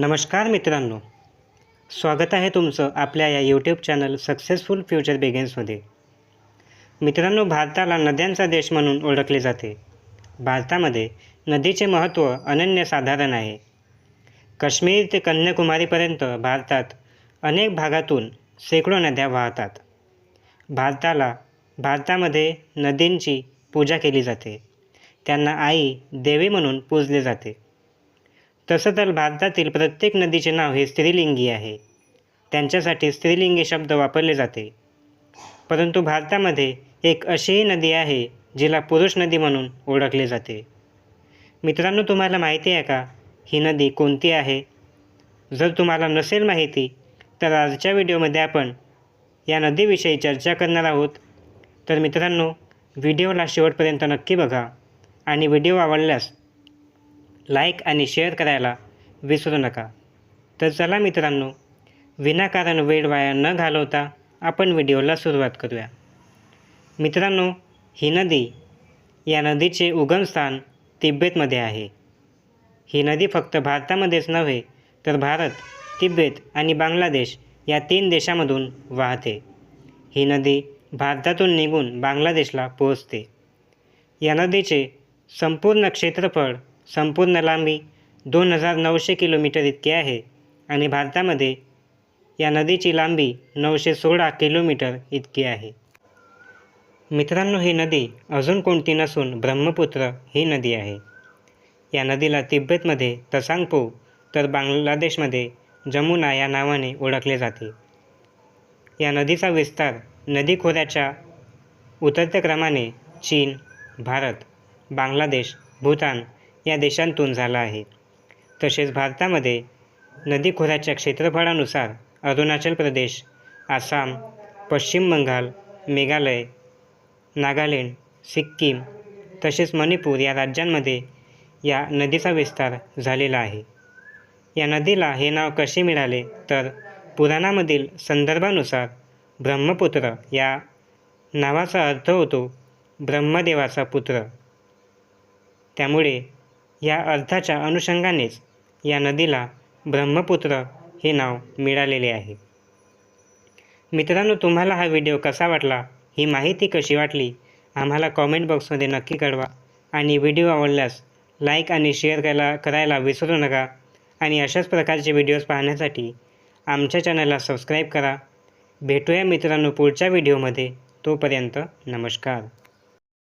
नमस्कार मित्रांनो. स्वागत आहे तुमचं आपल्या या यूट्यूब चॅनल सक्सेसफुल फ्युचर बिगिन्समध्ये मित्रांनो भारताला नद्यांचा देश म्हणून ओळखले जाते. भारतामध्ये नदीचे महत्त्व अनन्यसाधारण आहे. काश्मीर ते कन्याकुमारीपर्यंत भारतात अनेक भागातून शेकडो नद्या वाहतात. भारताला भारतामध्ये नदींची पूजा केली जाते. त्यांना आई देवी म्हणून पूजले जाते. तसं तर भारतातील प्रत्येक नदीचे नाव हे स्त्रीलिंगी आहे. त्यांच्यासाठी स्त्रीलिंगी शब्द वापरले जाते. परंतु भारतामध्ये एक अशीही नदी आहे जिला पुरुष नदी म्हणून ओळखले जाते. मित्रांनो तुम्हाला माहिती आहे का? ही नदी कोणती आहे? जर तुम्हाला नसेल माहिती तर आजच्या व्हिडिओमध्ये आपण या नदीविषयी चर्चा करणार आहोत. तर मित्रांनो व्हिडिओला शेवटपर्यंत नक्की बघा आणि व्हिडिओ आवडल्यास लाईक आणि शेअर करायला विसरू नका. तर चला मित्रांनो विनाकारण वेळ वाया न घालवता आपण व्हिडिओला सुरुवात करूया. मित्रांनो ही नदी या नदीचे उगमस्थान तिब्बेतमध्ये आहे. ही नदी फक्त भारतामध्येच नव्हे तर भारत तिब्बेत आणि बांगलादेश या तीन देशामधून वाहते. ही नदी भारतातून निघून बांगलादेशला पोहोचते. या नदीचे संपूर्ण क्षेत्रफळ संपूर्ण लांबी दोन हजार नऊशे किलोमीटर इतकी आहे आणि भारतामध्ये या नदीची लांबी नऊशे सोळा किलोमीटर इतकी आहे. मित्रांनो ही नदी अजून कोणती नसून ब्रह्मपुत्र ही नदी आहे. या नदीला तिब्बतमध्ये तसांगपो तर बांगलादेशमध्ये जमुना या नावाने ओळखले जाते. या नदीचा विस्तार नदी खोऱ्याच्या उतरत्या क्रमाने चीन भारत बांगलादेश भूतान या देशांतून झाला आहे. तसेच भारतामध्ये नदीखोऱ्याच्या क्षेत्रफळानुसार अरुणाचल प्रदेश आसाम पश्चिम बंगाल मेघालय नागालँड सिक्कीम तसेच मणिपूर या राज्यांमध्ये या नदीचा विस्तार झालेला आहे. या नदीला हे नाव कसे मिळाले? तर पुराणामधील संदर्भानुसार ब्रह्मपुत्र या नावाचा अर्थ होतो ब्रह्मदेवाचा पुत्र. त्यामुळे या अर्थाच्या अनुषंगानेच या नदीला ब्रह्मपुत्र हे नाव मिळालेले आहे. मित्रांनो तुम्हाला हा व्हिडिओ कसा वाटला? ही माहिती कशी वाटली? आम्हाला कॉमेंट बॉक्समध्ये नक्की कळवा. आणि व्हिडिओ आवडल्यास लाईक आणि शेअर करायला करायला विसरू नका. आणि अशाच प्रकारचे व्हिडिओज पाहण्यासाठी आमच्या चॅनलला सबस्क्राईब करा. भेटूया मित्रांनो पुढच्या व्हिडिओमध्ये तोपर्यंत नमस्कार.